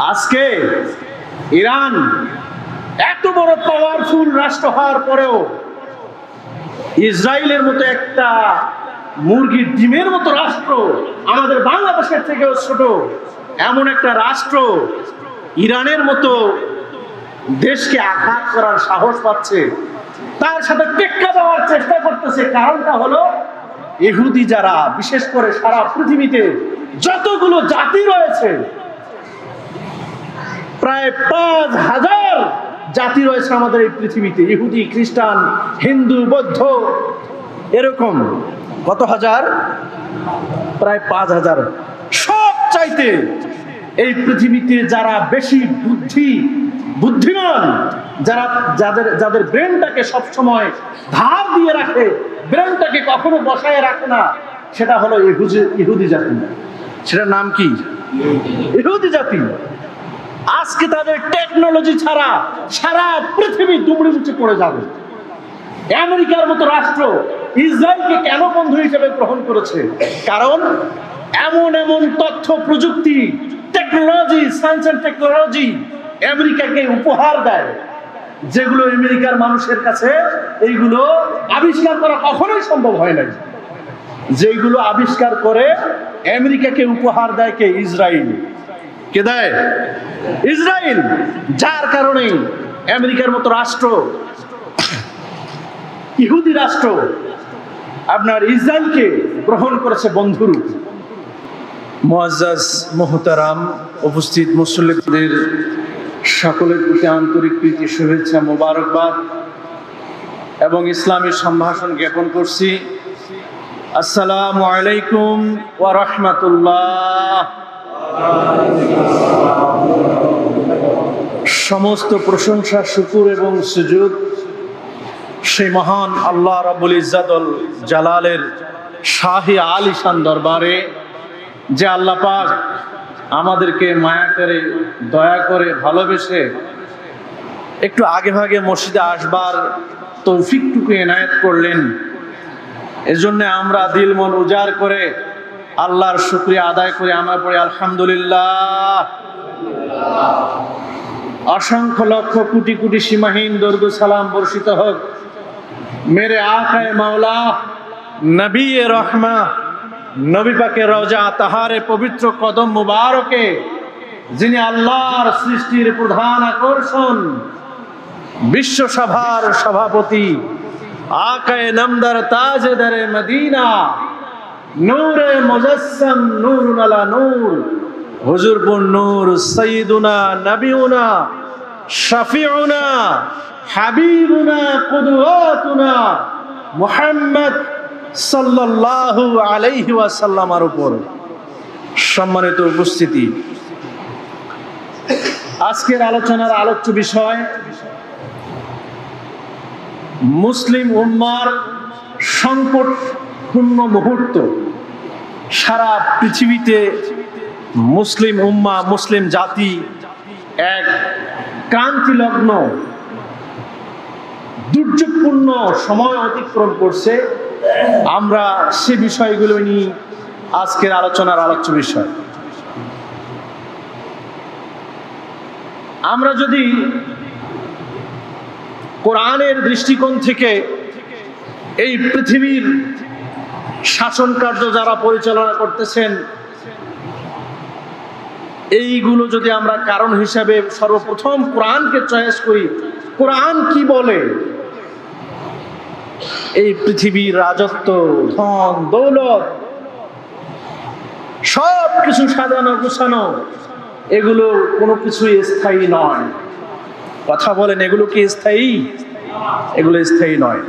আজকে ইরান এত বড় পাওয়ারফুল রাষ্ট্র হওয়ার পরেও ইসরায়েলের মতো একটা মুরগির ডিমের মতো রাষ্ট্র আমাদের বাংলাদেশের থেকেও ছোট, এমন একটা রাষ্ট্র ইরানের মতো দেশকে আঘাত করার সাহস পাচ্ছে, তার সাথে টেক্কা দেওয়ার চেষ্টা করতেছে। কারণটা হলো ইহুদি যারা, বিশেষ করে সারা পৃথিবীতে যতগুলো জাতি রয়েছে প্রায় পাঁচ হাজার জাতি রয়েছে আমাদের এই পৃথিবীতে, ইহুদি, খ্রিস্টান, হিন্দু, বৌদ্ধ। এরকম কত হাজার? প্রায় পাঁচ হাজার। সব চাইতে এই পৃথিবীতে যারা বেশি বুদ্ধি, বুদ্ধিমান, যারা, যাদের যাদের ব্রেনটাকে সবসময় ধার দিয়ে রাখে, ব্রেনটাকে কখনো বসায় রাখে না, সেটা হলো ইহুদি ইহুদি জাতি। সেটার নাম কি? ইহুদি জাতি। আজকে তাদের টেকনোলজি ছাড়া সারা পৃথিবী দুমড়ে মুচে পড়ে যাবে। আমেরিকার মতো রাষ্ট্র ইসরায়েলকে কেন বন্ধু হিসেবে গ্রহণ করেছে? কারণ এমন এমন তথ্য, প্রযুক্তি টেকনোলজি সায়েন্স অ্যান্ড টেকনোলজি আমেরিকাকে উপহার দেয়, যেগুলো আমেরিকার মানুষের কাছে এইগুলো আবিষ্কার করা কখনোই সম্ভব হয় নাই। যেগুলো আবিষ্কার করে আমেরিকাকে উপহার দেয় কে? ইসরায়েল। কে দেয়? ইসরায়েল, যার কারণে আমেরিকার মতো রাষ্ট্র, ইহুদি রাষ্ট্র আপনার ইসরায়েলকে গ্রহণ করেছে বন্ধুর মোয়াজ্জাজ মোহতারাম উপস্থিত মুসল্লিদের সকলের প্রতি আন্তরিক প্রীতি, শুভেচ্ছা, মোবারকবাদ এবং ইসলামী সম্ভাষণ জ্ঞাপন করছি। আসসালামু আলাইকুম ওয়া রাহমাতুল্লাহ। সমস্ত প্রশংসা, শুকুর এবং সুযোগ সেই মহান আল্লাহ রাবুল ইজাদল জালালের শাহি আলিশান দরবারে, যে আল্লাহ পাক আমাদেরকে মায়া করে, দয়া করে, ভালোবেসে একটু আগে ভাগে মসজিদে আসবার তৌফিকটুকু এনায়েত করলেন। এজন্য আমরা দিল মন উজাড় করে আল্লাহর শুক্রিয়া আদায় করে আমরা পড়ি, আলহামদুলিল্লাহ। অসংখ্য লক্ষ কোটি কোটি সীমাহীন দর্দ সালাম বর্ষিত হোক। মেরে আকায় মাওলা, নবী রহমা, নবী পাকে রওজা তাহারে পবিত্র কদম মুবারকে, যিনি আল্লাহর সৃষ্টির প্রধান আকর্ষণ, বিশ্বসভার সভাপতি, আকায় নামদার তাজদারে মদিনা নূরে মুজাসসাম, নূরুন আলা নূর। হুজুরপুর নূর সৈয়দুনা নবিউনা, শফিউনা, হাবিবুনা কুদওয়াতুনা মুহাম্মদ সাল্লাল্লাহু আলাইহি ওয়াসাল্লামার উপর। সম্মানিত উপস্থিতি। আজকের আলোচনার আলোচ্য বিষয়, মুসলিম উম্মার সংকটপূর্ণ মুহূর্ত। সারা পৃথিবীতে মুসলিম উম্মা, মুসলিম জাতি এক ক্রান্তিলগ্ন, দুর্যোগপূর্ণ সময় অতিক্রম করছে। আমরা সে বিষয়গুলো নিয়ে আজকের আলোচনার আলোচ্য বিষয়। আমরা যদি কোরআনের দৃষ্টিকোণ থেকে এই পৃথিবীর শাসন কার্য যারা পরিচালনা করতেছেন, এইগুলো যদি আমরা কারণ হিসাবে সর্বপ্রথম কোরআনকে চয়েস করি, কোরআন কি বলে? এই পৃথিবীর রাজত্ব, ধন, দৌলত সব কিছু সাজানো, গুছানো, এগুলো কোনো কিছুই স্থায়ী নয়। কথা বলেন, এগুলো কি স্থায়ী? এগুলো স্থায়ী নয়।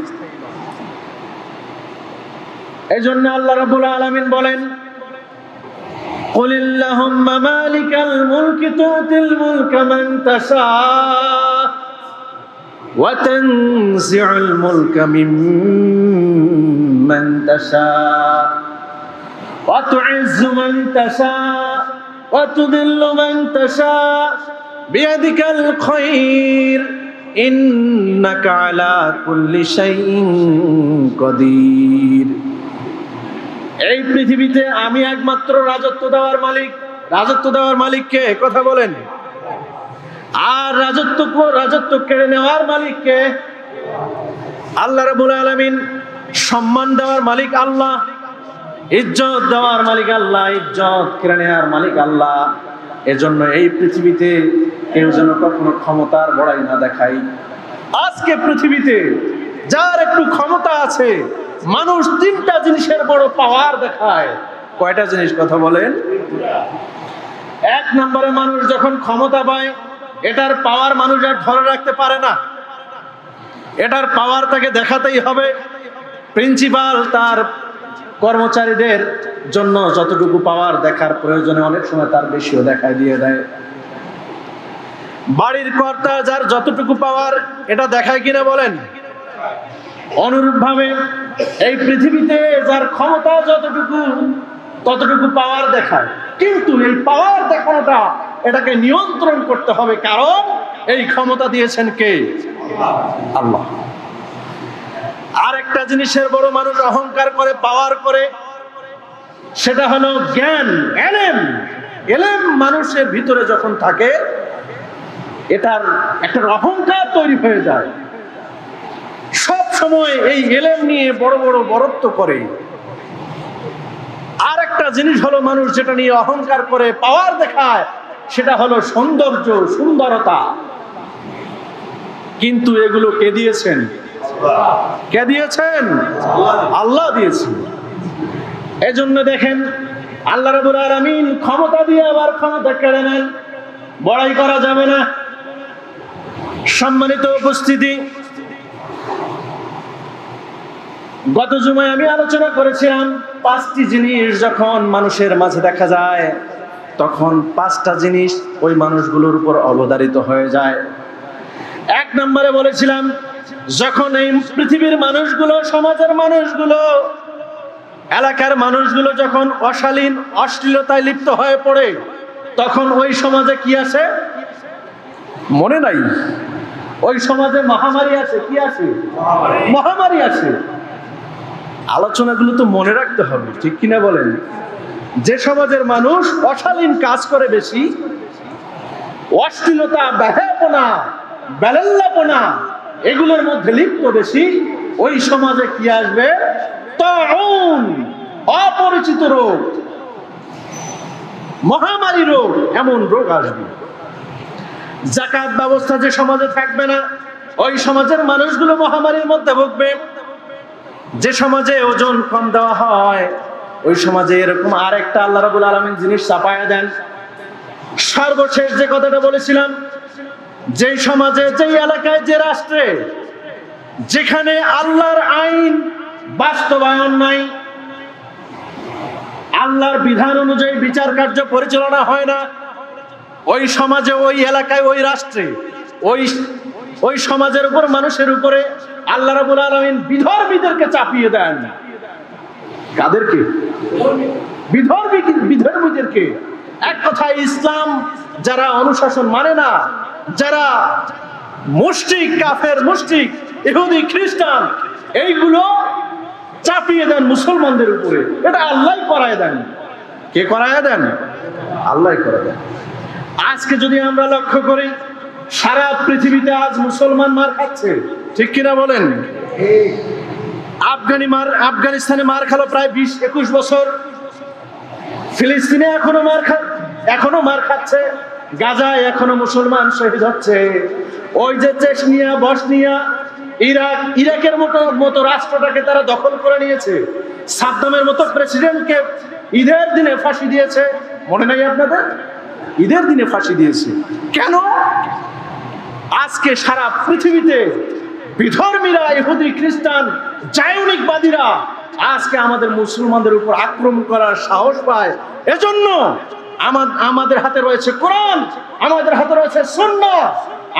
এই জন্য আল্লাহ রাবুল আলমিন বলেন قل اللهم مالك الملك تؤتي الملك من تشاء وتنزع الملك ممن تشاء وتعز من تشاء وتذل من تشاء بيدك الخير إنك على كل شيء قدير এই পৃথিবীতে আমি একমাত্র রাজত্ব দেওয়ার মালিক। রাজত্ব দেওয়ার মালিককে কথা বলেন। আর রাজত্ব রাজত্ব কেড়ে নেওয়ার মালিককে আল্লাহ রাবুল আলমিন। সম্মান দেওয়ার মালিক আল্লাহ। ইজ্জত দেওয়ার মালিক আল্লাহ। ইজ্জত কেড়ে নেওয়ার মালিক আল্লাহ। এজন্য এই পৃথিবীতে কেউ যেন কখনো ক্ষমতার বড়াই না দেখাই আজকে পৃথিবীতে যার একটু ক্ষমতা আছে মানুষ তিনটা জিনিসের বড় পাওয়ার দেখায়। কয়টা জিনিস কথা বলেন? এক নম্বরে মানুষ যখন ক্ষমতা পায়, এটার পাওয়ার মানুষ আর ধরে রাখতে পারে না। এটার পাওয়ার তাকে দেখাতেই হবে। প্রিন্সিপাল তার কর্মচারীদের জন্য যতটুকু পাওয়ার দেখার প্রয়োজনে অনেক সময় তার বেশিও দেখায়, দিয়ে দেয়। বাড়ির কর্তা যার যতটুকু পাওয়ার, এটা দেখায় কিনা বলেন? অনুরূপভাবে এই পৃথিবীতে যার ক্ষমতা যতটুকু, ততটুকু পাওয়ার দেখায়। কিন্তু এই পাওয়ার দেখানোটা এটাকে নিয়ন্ত্রণ করতে হবে, কারণ এই ক্ষমতা দিয়েছেন কে? আল্লাহ। আর একটা জিনিসের বড় মানুষ অহংকার করে, পাওয়ার করে, সেটা হলো জ্ঞান, এলেম। এলেম মানুষের ভিতরে যখন থাকে, এটার একটা অহংকার তৈরি হয়ে যায়। সব সময় এই এলেম নিয়ে বড় বড় বরত্ব করে। আর একটা জিনিস হলো মানুষ যেটা নিয়ে অহংকার করে, পাওয়ার দেখায়, সেটা হলো সৌন্দর্য, সুন্দরতা। কিন্তু এগুলো কে দিয়েছেন? কে দিয়েছেন? আল্লাহ দিয়েছেন। এজন্য দেখেন, আল্লাহ রাবুল আলামিন ক্ষমতা দিয়ে আবার ক্ষমতা কেড়ে নেন। বড়াই করা যাবে না। সম্মানিত উপস্থিতি গত জুমায় আমি আলোচনা করেছিলাম, পাঁচটি জিনিস যখন মানুষের মাঝে দেখা যায়, তখন পাঁচটা জিনিস ওই মানুষগুলোর উপর অবধারিত হয়ে যায়। এক নম্বরে বলেছিলাম, যখন এই পৃথিবীর মানুষগুলো, সমাজের মানুষগুলো, এলাকার মানুষগুলো যখন অশালীন, অশ্লীলতায় লিপ্ত হয়ে পড়ে, তখন ওই সমাজে কি আছে? মনে নাই। ওই সমাজে মহামারী আছে, কি আছে? মহামারী আছে। আলোচনাগুলো তো মনে রাখতে হবে, ঠিক কিনা বলেন? যে সমাজের মানুষ অশালীন কাজ করে বেশি, অশ্লীলতা ব্যাহাপনা বেলাল্লাপনা, এগুলোর মধ্যে লিপ্ত বেশি, ওই সমাজে কি আসবে? তরুণ অপরিচিত রোগ, মহামারী রোগ, এমন রোগ আসবে। জাকাত ব্যবস্থা যে সমাজে থাকবে না, ওই সমাজের মানুষগুলো মহামারীর মধ্যে ভুগবে। যে সমাজে ওজন কম দেওয়া হয়, ওই সমাজে এরকম আরেকটা আল্লাহ রাবুল আলমিন জিনিস চাপায়া দেন। সর্বশেষ যে কথাটা বলেছিলাম, যেই সমাজে, যেই এলাকায়, যে রাষ্ট্রে, যেখানে আল্লাহর আইন বাস্তবায়ন নাই, আল্লাহর বিধান অনুযায়ী বিচার কার্য পরিচালনা হয় না, ওই সমাজে, ওই এলাকায়, ওই রাষ্ট্রে, ওই ওই সমাজের উপর মানুষের উপরে আল্লাহ রাবুল আলমিন বিধর্মীদেরকে চাপিয়ে দেন। কাদেরকে? বিধর্মী বিধর্মীদেরকে? এক কথায় ইসলাম যারা অনুশাসন মানে না যারা মুষ্টিক কাফের মুষ্টিক ইহুদি খ্রিস্টান এইগুলো চাপিয়ে দেন মুসলমানদের উপরে। এটা আল্লাহ করায় দেন। কে করায় দেন? আল্লাহ করে দেন। আজকে যদি আমরা লক্ষ্য করি সারা পৃথিবীতে আজ মুসলমান মার খাচ্ছে। ঠিক কিনা বলেন? আফগানি মার আফগানিস্তানে মার খালো প্রায় বিশ একুশ বছর। ফিলিস্তিনে এখনও মার খা এখনও মার খাচ্ছে। গাজায় এখনও মুসলমান শহীদ হচ্ছে। ওই যে চেচনিয়া বসনিয়া ইরাক ইরাকের মতো মতো রাষ্ট্রটাকে তারা দখল করে নিয়েছে। সাদ্দামের মতো প্রেসিডেন্টকে ঈদের দিনে ফাঁসি দিয়েছে। মনে নাই আপনাদের? ঈদের দিনে ফাঁসি দিয়েছে। কেন? আজকে সারা পৃথিবীতে বিধর্মীরা, ইহুদি, খ্রিস্টান, জায়নিকবাদীরা আজকে আমাদের মুসলমানদের উপর আক্রমণ করার সাহস পায়। এজন্য আমাদের হাতে রয়েছে কোরআন, আমাদের হাতে রয়েছে সুন্নাহ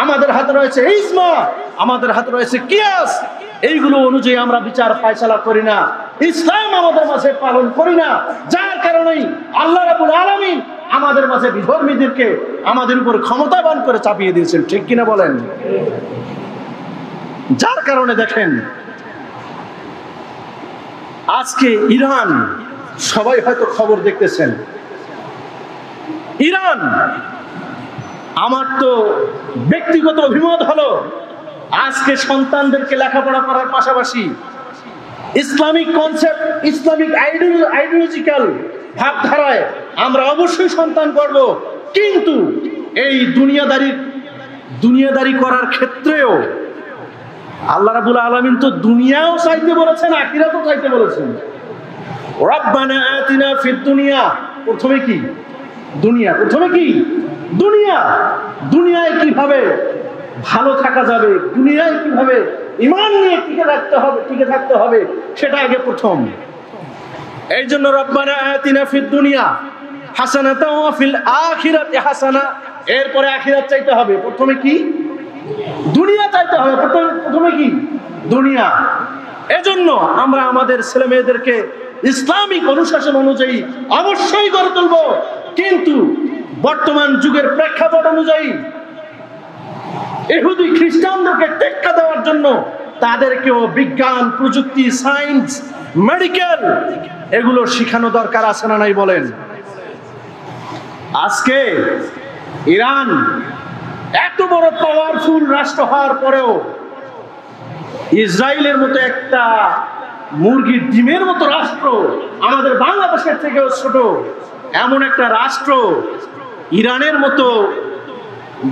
আমাদের হাতে রয়েছে ইসমা আমাদের হাতে রয়েছে কিয়াস। এইগুলো অনুযায়ী আমরা বিচার ফায়সালা করি না। ইসলাম আমাদের মাঝে পালন করি না। যার কারণেই আল্লাহ রাবুল আলমিন আমাদের মাঝে বিধর্মীদেরকে আমাদের উপর ক্ষমতাবান করে চাপিয়ে দিয়েছেন, ঠিক কিনা বলেন? যার কারণে দেখেন, আজকে ইরান, সবাই হয়তো খবর দেখতেছেন। ইরান, আমার তো ব্যক্তিগত অভিমত হলো, আজকে সন্তানদেরকে লেখাপড়া করার পাশাপাশি ইসলামিক কনসেপ্ট ইসলামিক আইডিওলজিক্যাল ভাবধারায় আমরা অবশ্যই সন্তান করব কিন্তু এই দুনিয়াদারি দুনিয়াদারি করার ক্ষেত্রেও আল্লাহ রাবুল আলমিন তো দুনিয়াও চাইতে বলেছেন, আখিরাতও চাইতে বলেছেন। দুনিয়া। প্রথমে কি? দুনিয়া। প্রথমে কি? দুনিয়া। দুনিয়ায় কীভাবে ভালো থাকা যাবে, দুনিয়ায় কীভাবে ইমান নিয়ে টিকে হবে, টিকে থাকতে হবে, সেটা আগে প্রথম। এই জন্য রব্বানা দুনিয়া হাসানা। এরপরে আখিরাত চাইতে হবে। প্রথমে কি? দুনিয়া চাইতে হবে। প্রথমে প্রথমে কি? দুনিয়া। এজন্য আমরা আমাদের ছেলে মেয়েদেরকে ইসলামিক অনুশাসন অনুযায়ী অবশ্যই গড়ে তুলব। কিন্তু বর্তমান যুগের প্রেক্ষাপট অনুযায়ী এহুদি খ্রিস্টানদেরকে টেক্কা দেওয়ার জন্য তাদেরকেও বিজ্ঞান, প্রযুক্তি, সায়েন্স, মেডিকেল, এগুলো শিখানো দরকার আছে না নাই বলেন? আজকে ইরান এত বড় পাওয়ারফুল রাষ্ট্র হওয়ার পরেও ইসরায়েলের মতো একটা মুরগির ডিমের মতো রাষ্ট্র আমাদের বাংলাদেশের থেকেও ছোট, এমন একটা রাষ্ট্র ইরানের মতো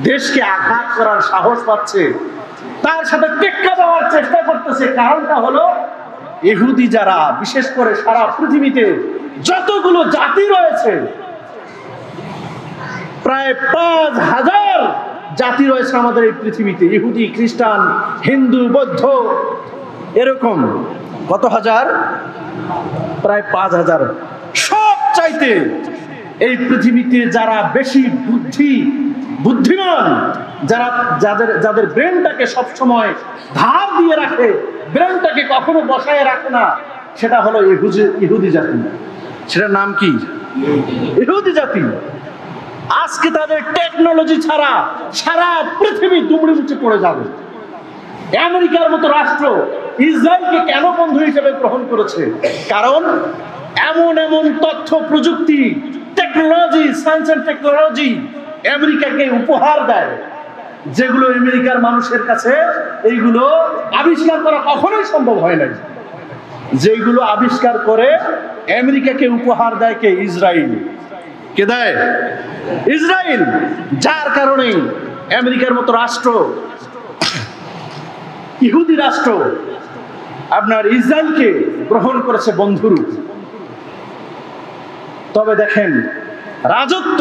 দেশকে আঘাত করার সাহস পাচ্ছে। তার সাথে টেক্কা দেওয়ার চেষ্টা করতেছে। কারণটা হলো, ইহুদি যারা, বিশেষ করে সারা পৃথিবীতে যতগুলো জাতি রয়েছে, প্রায় পাঁচ হাজার জাতি রয়েছে আমাদের এই পৃথিবীতে। ইহুদি, খ্রিস্টান, হিন্দু, বৌদ্ধ, এরকম কত হাজার? প্রায় পাঁচ হাজার। সব চাইতে এই পৃথিবীতে যারা বেশি বুদ্ধি, বুদ্ধিমান যারা যাদের যাদের ব্রেনটাকে সবসময় ধার দিয়ে রাখে, ব্রেনটাকে কখনো বসায় রাখে না, সেটা হলো ইহুদি ইহুদি জাতি। সেটার নাম কি? ইহুদি জাতি। আজকে তাদের টেকনোলজি ছাড়া সারা পৃথিবী দুমড়ে মুচে পড়ে যাবে। আমেরিকার মতো রাষ্ট্র ইসরায়েলকে কেন বন্ধু হিসেবে গ্রহণ করেছে? কারণ এমন এমন তথ্য, প্রযুক্তি টেকনোলজি সায়েন্স অ্যান্ড টেকনোলজি আমেরিকাকে উপহার দেয়। যেগুলো আমেরিকার মানুষের কাছে এইগুলো আবিষ্কার করা কখনোই সম্ভব হয় নাই। যেগুলো আবিষ্কার করে আমেরিকাকে উপহার দেয় কে? ইসরায়েল কে দেয়? ইসরায়েল যার কারণে আমেরিকার মতো রাষ্ট্র, ইহুদি রাষ্ট্র আপনার ইসরায়েলকে গ্রহণ করেছে বন্ধুরূপ তবে দেখেন, রাজত্ব,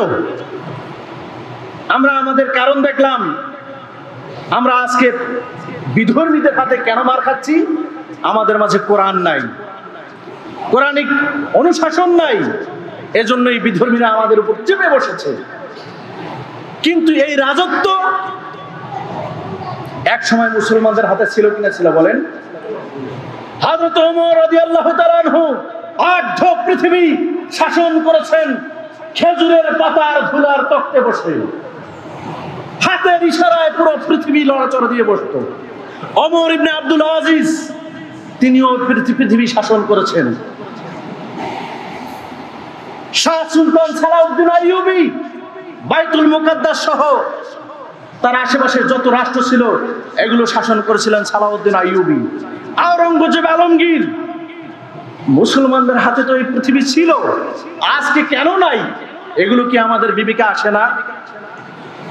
আমরা আমাদের কারণ দেখলাম আমরা আজকে বিধর্মীদের হাতে কেন মার খাচ্ছি? আমাদের মাঝে কোরআন নাই। কোরআনিক অনুশাসন নাই। এজন্যই বিধর্মীরা আমাদের উপর চেপে বসেছে। কিন্তু এই রাজত্ব এক সময় মুসলমানদের হাতে ছিল কিনা ছিল বলেন? পৃথিবী শাসন করেছেন। খেজুরের পাতার ধুলার তক্তে বসে। হাতের ইশারায় পুরো পৃথিবী লড়াচড়া দিয়ে বসতো। অমর ইবনে আব্দুল আজিজ, তিনিও পৃথি- পৃথিবী শাসন করেছেন। শাহ সুলতান সালাউদ্দিন আইয়ুবী, বাইতুল মুকাদ্দাস সহ তার আশেপাশে যত রাষ্ট্র ছিল, এগুলো শাসন করেছিলেন সালাউদ্দিন আইয়ুবী। আওরঙ্গজেব আলমগীর, মুসলমানদের হাতে তো এই পৃথিবী ছিল, আজকে কেন নাই? এগুলো কি আমাদের বিবেকে আসে না?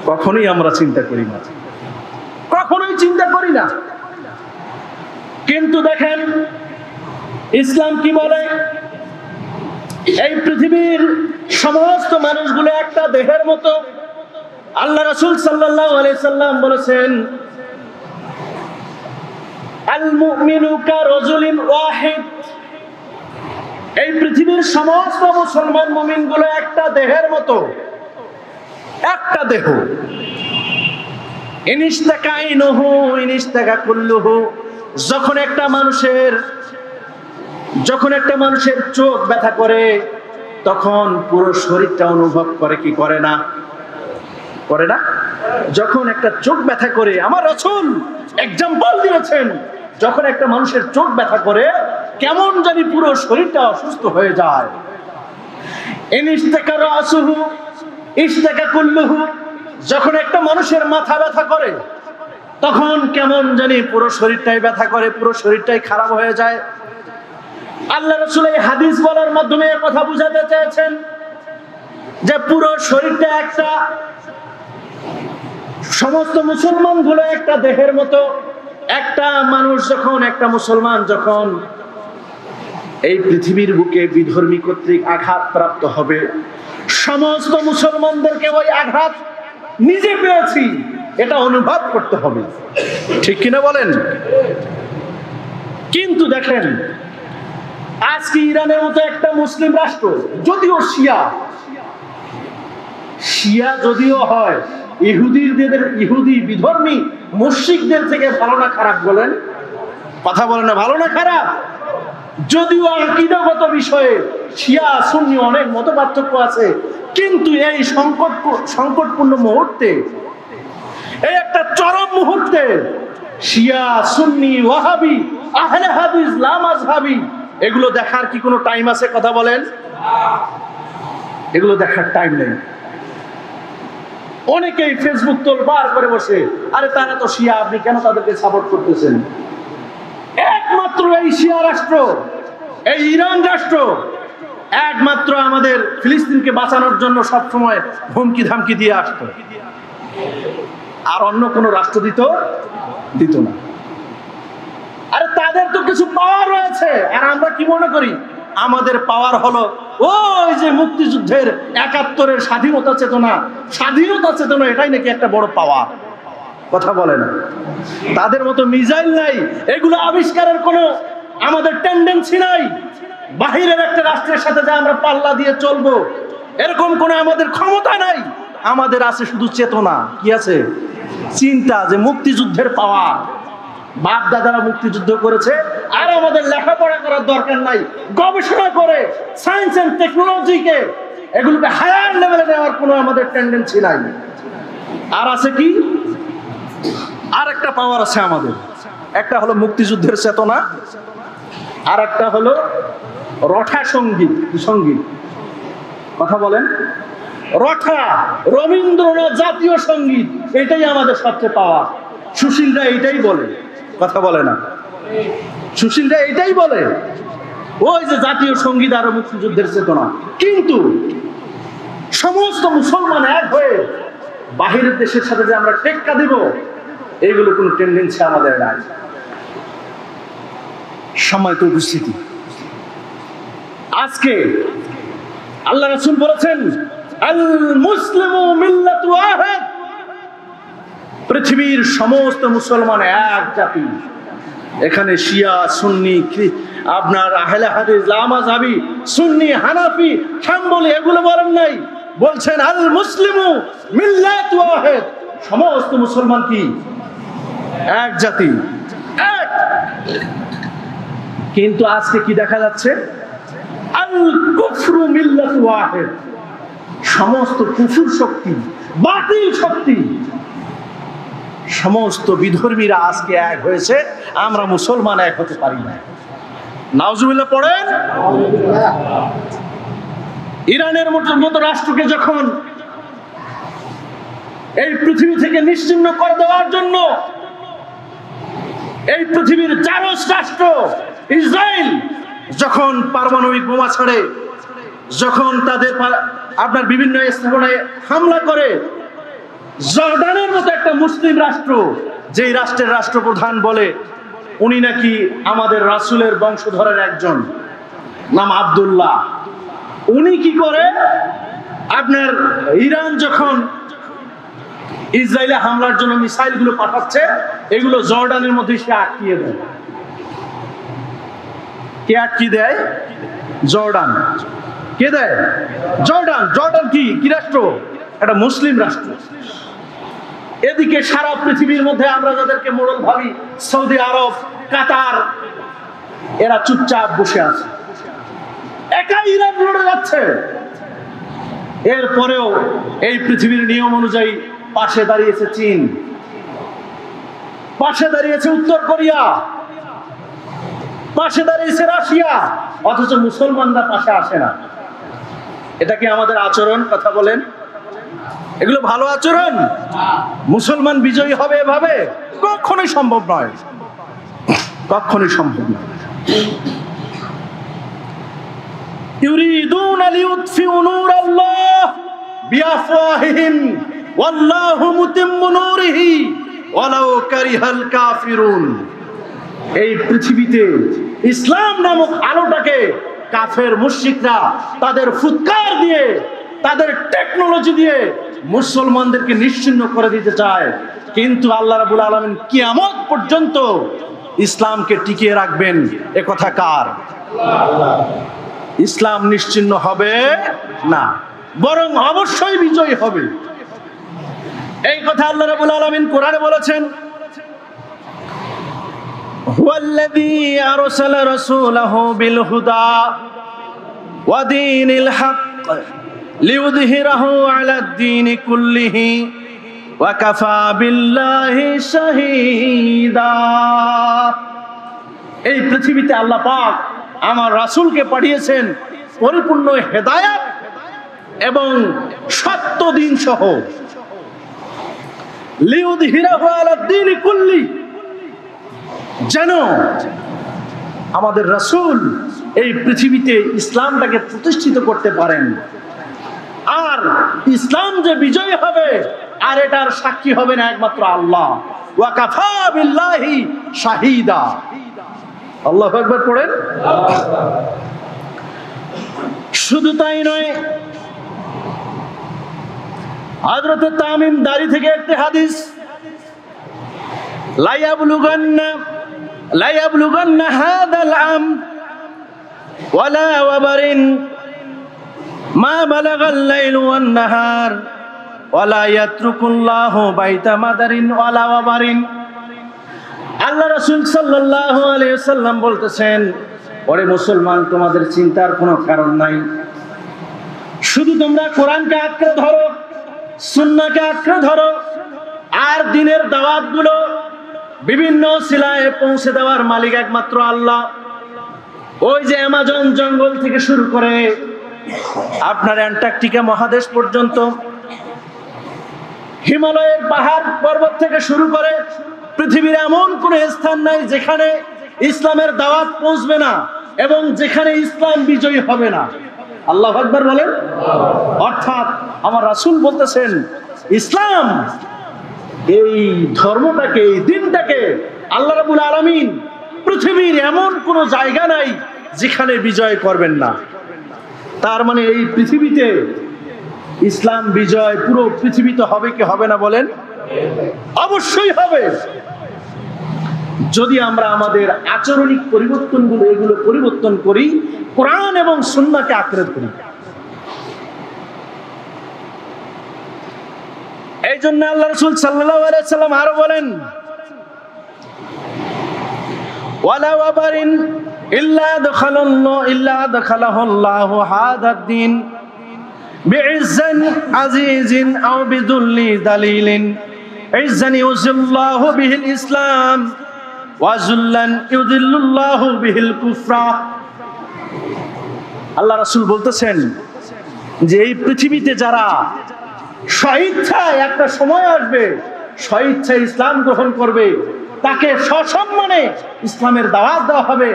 কখনোই আমরা চিন্তা করি না। কখনোই চিন্তা করি না। কিন্তু দেখেন, ইসলাম কি বলে? এই পৃথিবীর সমস্ত মানুষগুলো একটা দেহের মতো। আল্লাহ রসুল সাল্লাম বলেছেন এই পৃথিবীর সমস্ত মুসলমান মুমিনগুলো একটা দেহের মতো। একটা দেহ। যখন একটা মানুষের, যখন একটা মানুষের চোখ ব্যথা করে, তখন পুরো শরীরটা অনুভব করে কি করে না? করে না? যখন একটা চোখ ব্যথা করে, আমার রসুল এক্সাম্পল দিয়েছেন, যখন একটা মানুষের চোখ ব্যথা করে, কেমন জানি পুরো শরীরটা অসুস্থ হয়ে যায়। আসুহু কুল্লুহু যখন একটা মানুষের মাথা ব্যথা করে, তখন কেমন জানি পুরো শরীরটাই ব্যথা করে, পুরো শরীরটাই খারাপ হয়ে যায়। আল্লাহ রসুল এই হাদিস বলার মাধ্যমে কথা বুঝাতে চেয়েছেন যে পুরো শরীরটা একটা, সমস্ত মুসলমানগুলো একটা দেহের মতো। একটা মানুষ যখন, একটা মুসলমান যখন এই পৃথিবীর বুকে বিধর্মী কর্তৃক আঘাত প্রাপ্ত হবে সমস্ত মুসলমানদেরকে ওই আঘাত নিজে পেয়েছি, এটা অনুভব করতে হবে। ঠিক কিনা বলেন? কিন্তু দেখেন, আজকে ইরানের মতো একটা মুসলিম রাষ্ট্র, যদিও শিয়া শিয়া যদিও হয়, ইহুদিদের, ইহুদি বিধর্মী, মুশরিকদের থেকে ভালো না খারাপ বলেন? কথা বলেন না ভালো না খারাপ? যদিও আকিদাগত বিষয়ে শিয়া, সুন্নি অনেক মত পার্থক্য আছে, কিন্তু এই সংকট সংকটপূর্ণ মুহূর্তে, এই একটা চরম মুহূর্তে শিয়া, সুন্নি, ওয়াহাবি, আহলে হাদিস এগুলো দেখার কি কোনো টাইম আছে কথা বলেন? এগুলো দেখার টাইম নেই। অনেকেই ফেসবুক তোল বার করে বসে, আরে তারা তো শিয়া, আপনি কেন তাদেরকে সাপোর্ট করতেছেন? একমাত্র এই শিয়া রাষ্ট্র, এই ইরান রাষ্ট্র, একমাত্র আমাদের ফিলিস্তিনকে বাঁচানোর জন্য সবসময় হুমকি ধামকি দিয়ে আসত। আর অন্য কোনো রাষ্ট্র দিত দিত না। আরে তাদের তো কিছু পাওয়ার রয়েছে। আর আমরা কি মনে করি? আমাদের পাওয়ার হলো ওই যে মুক্তিযুদ্ধের একাত্তরের স্বাধীনতা চেতনা। স্বাধীনতা চেতনা এটাই নাকি একটা বড় পাওয়ার। কথা বলে না। তাদের মতো মিজাইল নাই, এগুলো আবিষ্কারের কোনো আমাদের টেন্ডেন্সি নাই। বাহিরের একটা রাষ্ট্রের সাথে যে আমরা পাল্লা দিয়ে চলবো, এরকম কোনো আমাদের ক্ষমতা নাই। আমাদের আছে শুধু চেতনা, কি আছে? চিন্তা, যে মুক্তিযুদ্ধের পাওয়া বাপ দাদারা মুক্তিযুদ্ধ করেছে, আর আমাদের লেখাপড়া করার দরকার নাই। গবেষণা করে সায়েন্স এন্ড টেকনোলজিকে এগুলোকে হায়ার লেভেলে নেওয়ার কোনো আমাদের টেন্ডেন্সি নাই। আর আছে কি? আর একটা পাওয়ার আছে আমাদের। একটা হলো মুক্তিযুদ্ধের চেতনা আর একটা হলো রঠা সংগীত সংগীত? কথা বলেন। রঠা রবীন্দ্রনাথ জাতীয় সংগীত, এটাই আমাদের সবচেয়ে পাওয়া সুশীলরা এটাই বলে, কথা বলে না। সুশীলরা এটাই বলে, ওই যে জাতীয় সংগীত আর মুক্তিযুদ্ধের চেতনা। কিন্তু সমস্ত মুসলমান এক হয়ে বাহিরের দেশের সাথে যে আমরা টেক্কা দিব এইগুলো কোনো টেন্ডেন্সি আমাদের নাই। সময় তো উপস্থিতি। আজকে আল্লাহ রাসূল বলেছেন পৃথিবীর সমস্ত মুসলমান এক জাতি। এখানে শিয়া, সুন্নি আপনার আহলে সুন্নি, হানাফি, হাম্বলি, এগুলো বলেন নাই। বলছেন আল মুসলিমু সমস্ত মুসলমান কি? এক জাতি। এক। কিন্তু আজকে কি দেখা যাচ্ছে? আল সমস্ত কুফুর শক্তি, বাতিল শক্তি। সমস্ত বিধর্মীরা আজকে এক হয়েছে, আমরা মুসলমান এক হতে পারি না। নাউজুবিল্লাহ পড়েন। ইরানের মতো রাষ্ট্রকে যখন এই পৃথিবী থেকে নিশ্চিন্ন করে দেওয়ার জন্য এই পৃথিবীর চারস রাষ্ট্র, ইসরায়েল, যখন পারমাণবিক বোমা ছাড়ে, যখন তাদের আপনার বিভিন্ন স্থাপনায় হামলা করে, জর্ডানের মতো একটা মুসলিম রাষ্ট্র, যেই রাষ্ট্রের রাষ্ট্রপ্রধান বলে, উনি নাকি আমাদের রাসূলের বংশধরের একজন, নাম আব্দুল্লাহ। উনি কি করে? আপনার ইরান যখন ইসরায়েলে হামলার জন্য মিসাইলগুলো পাঠাচ্ছে, এগুলো জর্ডানের মধ্যে সে আটকিয়ে দেয়। কে আটকিয়ে দেয়? জর্ডান। কে দেয়? জর্ডান। জর্ডান কি? কি রাষ্ট্র? একটা মুসলিম রাষ্ট্র। এদিকে সারা পৃথিবীর মধ্যে আমরা যাদেরকে মোড়ল ভাবি, সৌদি আরব, কাতার, এরা চুপচাপ বসে আছে। একাই ইরান লড়ে যাচ্ছে। এরপরেও এই পৃথিবীর নিয়ম অনুযায়ী পাশে দাঁড়িয়েছে চীন। পাশে দাঁড়িয়েছে উত্তর কোরিয়া। পাশে দাঁড়িয়েছে রাশিয়া। অথচ মুসলমানরা পাশে আসে না। এটা কি আমাদের আচরণ? কথা বলেন। এগুলো ভালো আচরণ? মুসলমান বিজয়ী হবে এভাবে? কখনোই সম্ভব নয়। কখনোই সম্ভব নয়। ইউরিদুন আলিউতফিউ নূর আল্লাহ বিআফওয়াহিহিম। ওয়াল্লাহু মুতিম্মু নূরিহি ওয়ালাউ কারিহাল কাফিরুন। এই পৃথিবীতে ইসলাম নামক আলোটাকে কাফের মুশরিকরা তাদের ফুৎকার দিয়ে, তাদের টেকনোলজি দিয়ে মুসলমানদেরকে নিশ্চিন্ন করে দিতে চায়। কিন্তু আল্লাহ রাবুল আলমিন কিয়ামত পর্যন্ত ইসলামকে টিকিয়ে রাখবেন। কথা কার? ইসলাম নিশ্চিন্ন হবে না, বরং অবশ্যই বিজয়ী হবে। এই কথা আল্লাহ রাবুল আলমিন কোরআনে বলেছেন কুল্লিহি এই পৃথিবীতে আল্লাহ পাক আমার রাসুলকে পাঠিয়েছেন পরিপূর্ণ হেদায়েত এবং সত্য দিন সহ কুল্লি। যেন আমাদের রাসূল এই পৃথিবীতে ইসলামটাকে প্রতিষ্ঠিত করতে পারেন। আর ইসলাম যে বিজয় হবে, আর এটার সাক্ষী হবে না একমাত্র আল্লাহ। ওয়াকাফা শাহিদা। আল্লাহ একবার পড়েন। শুধু তাই নয় হজরত তামিম দাড়ি থেকে একটি হাদিস লাইয়াবলুগান্না লাইয়াবলুগান্না হাদাল আম, ওয়ালা ওয়াবারিন, মা বালাগাল লাইল ওয়ান নাহার, ওয়ালা ইয়াতরুকুল্লাহু বাইতা মাদারিন, ওয়ালা ওয়াবারিন। আল্লাহ রাসূল সাল্লাল্লাহু আলাইহি সাল্লাম বলতেছেন, ওরে মুসলমান, তোমাদের চিন্তার কোনো কারণ নাই। শুধু তোমরা কোরআনকে আঁকড়ে ধরো সুন্নাকে আঁকড়ে ধরো। আর দিনের দাওয়াতগুলো বিভিন্ন শিলায় পৌঁছে দেওয়ার মালিক একমাত্র আল্লাহ। ওই যে অ্যামাজন জঙ্গল থেকে শুরু করে আপনার অ্যান্টার্কটিকা মহাদেশ পর্যন্ত, হিমালয়ের পাহাড় পর্বত থেকে শুরু করে পৃথিবীর এমন কোনো স্থান নাই যেখানে ইসলামের দাওয়াত পৌঁছবে না এবং যেখানে ইসলাম বিজয়ী হবে না। আল্লাহ আকবর বলেন? অর্থাৎ আমার রাসূল বলতেছেন, ইসলাম, এই ধর্মটাকে, এই দিনটাকে আল্লাহ রাবুল আলমিন পৃথিবীর এমন কোনো জায়গা নাই যেখানে বিজয় করবেন না। তার মানে এই পৃথিবীতে ইসলাম বিজয় পুরো পৃথিবীতে হবে কি হবে না বলেন? অবশ্যই হবে। যদি আমরা আমাদের আচরণিক পরিবর্তনগুলো এগুলো পরিবর্তন করি, কোরআন এবং সুন্নাকে আঁকড়ে ধরি। এই জন্য আল্লাহ রসুল সাল্লাম আরও বলেন ইসলাম। আল্লাহ রাসুল বলতেছেন যে এই পৃথিবীতে যারা স্বইচ্ছায় একটা সময় আসবে, স্বইচ্ছায় ইসলাম গ্রহণ করবে, তাকে সসম্মানে ইসলামের দাওয়াত দেওয়া হবে।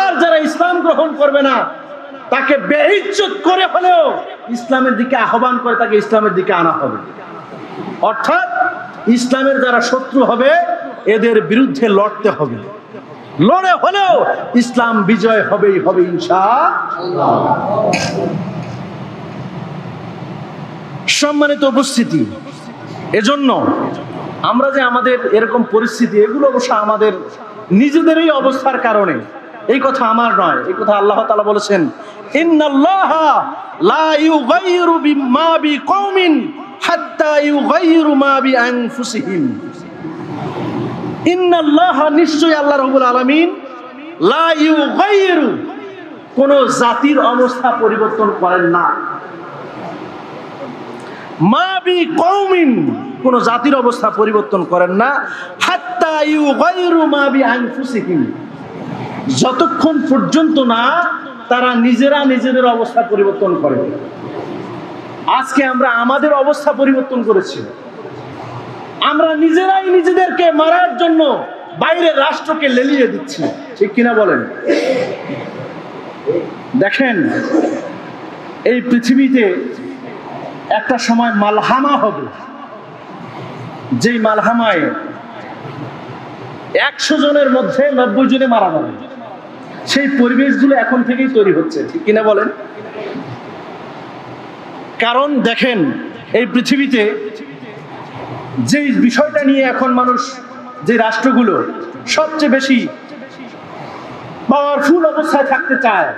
আর যারা ইসলাম গ্রহণ করবে না, তাকে বেইজ্জত করে হলেও ইসলামের দিকে আহ্বান করে তাকে ইসলামের দিকে আনা হবে। অর্থাৎ ইসলামের যারা শত্রু হবে এদের বিরুদ্ধে লড়তে হবে। লড়ে হলেও ইসলাম বিজয় হবেই, হবে ইনশা সম্মানিত উপস্থিতি, এজন্য আমরা যে আমাদের এরকম পরিস্থিতি, এগুলো অবশ্য আমাদের নিজেদেরই অবস্থার কারণে। এই কথা আমার নয়, এই কথা আল্লাহ তাআলা বলেছেন, ইন্নাল্লাহ ইন্নাল্লাহ নিশ্চয় আল্লাহ রাব্বুল আলামিন কোন জাতির অবস্থা পরিবর্তন করেন না। মাবি কৌমিন কোন জাতির অবস্থা পরিবর্তন করেন না। হাত্তা ইউগাইরু মাবি আনফুসিহিম। যতক্ষণ পর্যন্ত না তারা নিজেরা নিজেদের অবস্থা পরিবর্তন করে। আজকে আমরা আমাদের অবস্থা পরিবর্তন করেছি। আমরা নিজেরাই নিজেদেরকে মারার জন্য বাইরের রাষ্ট্রকে লেলিয়ে দিচ্ছি। ঠিক কিনা বলেন? দেখেন, এই পৃথিবীতে একটা সময় মালহামা হবে। যেই মালহামায় একশো জনের মধ্যে নব্বই জনে মারা যাবে। সেই পরিবেশগুলো এখন থেকেই তৈরি হচ্ছে, ঠিক কিনা বলেন? কারণ দেখেন, এই পৃথিবীতে যে বিষয়টা নিয়ে এখন মানুষ যে রাষ্ট্রগুলো সবচেয়ে বেশি পাওয়ারফুল অবস্থায় থাকতে চায়